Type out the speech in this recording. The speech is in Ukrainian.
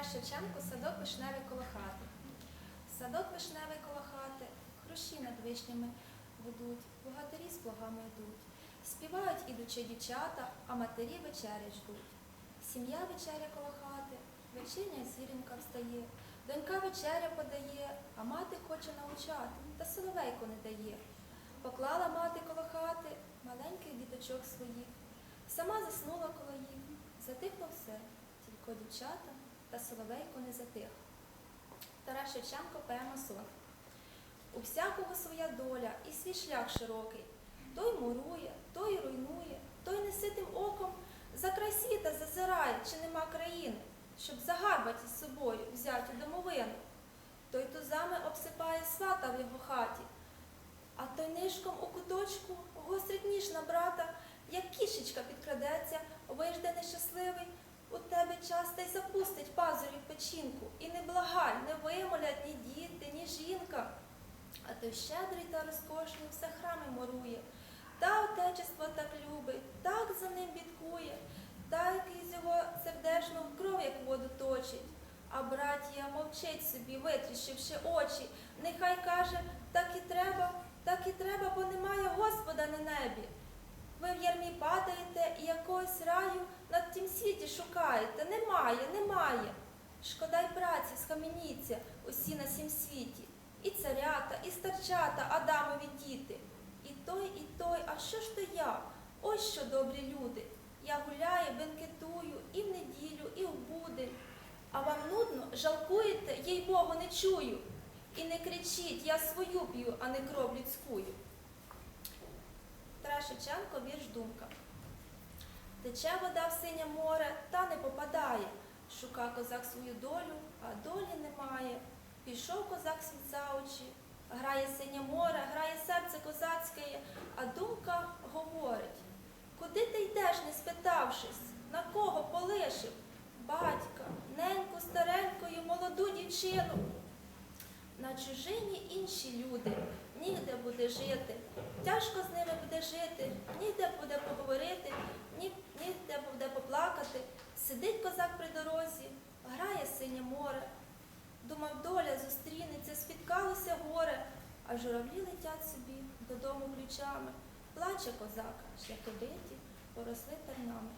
Тарас Шевченко, садок вишневий коло хати. Садок вишневий коло хати, хрущі над вишнями ведуть, богатирі з плугами йдуть. Співають ідучи дівчата, а матері вечерять ждуть. Сім'я вечеря коло хати, вечірня зіренька встає. Донька вечеря подає, а мати хоче навчати, та соловейку не дає. Поклала мати коло хати маленьких діточок своїх. Сама заснула коло їх, затихло все, тільки дівчата та соловейко не затих. Тарас Шевченко поема сон. У всякого своя доля і свій шлях широкий. Той мурує, той руйнує, той неситим оком за край світа зазирає, чи нема країни, щоб загарбати з собою взяти домовину. Той тузами обсипає свата в його хаті, а той нишком у куточку гострить ніж на брата, час та й запустить пазурі в печінку. І не благай, не вимолять ні діти, ні жінка. А той щедрий та розкошний все храми морує, та отечество так любить, так за ним бідкує, так із його сердешну кров, як воду точить. А братія мовчить собі, витріщивши очі, нехай каже, так і треба, так і треба, бо немає Господа на небі. Ви в ярмі падаєте і якогось раю шукаєте. Немає, немає. Шкода й праці, схаменіться усі на сім світі. І царята, і старчата, Адамові діти. І той, і той, а що ж то я? Ось що добрі люди. Я гуляю, бенкетую і в неділю, і в будень. А вам нудно, жалкуєте, їй Богу не чую. І не кричіть, я свою п'ю, а не кров людськую. Тарас вірш думка. Тече вода в синє море, та не попадає. Шука козак свою долю, а долі немає. Пішов козак світ за очі, грає синє море, грає серце козацьке, а думка говорить. Куди ти йдеш, не спитавшись, на кого полишив? Батька, неньку, старенькою, молоду дівчину. На чужині інші люди, нігде буде жити, тяжко з буде жити, ніде буде поговорити, ні, ніде буде поплакати. Сидить козак при дорозі, грає синє море. Думав, доля зустрінеться, спіткалося горе, а журавлі летять собі додому ключами. Плаче козак, шляхи биті, поросли тернами.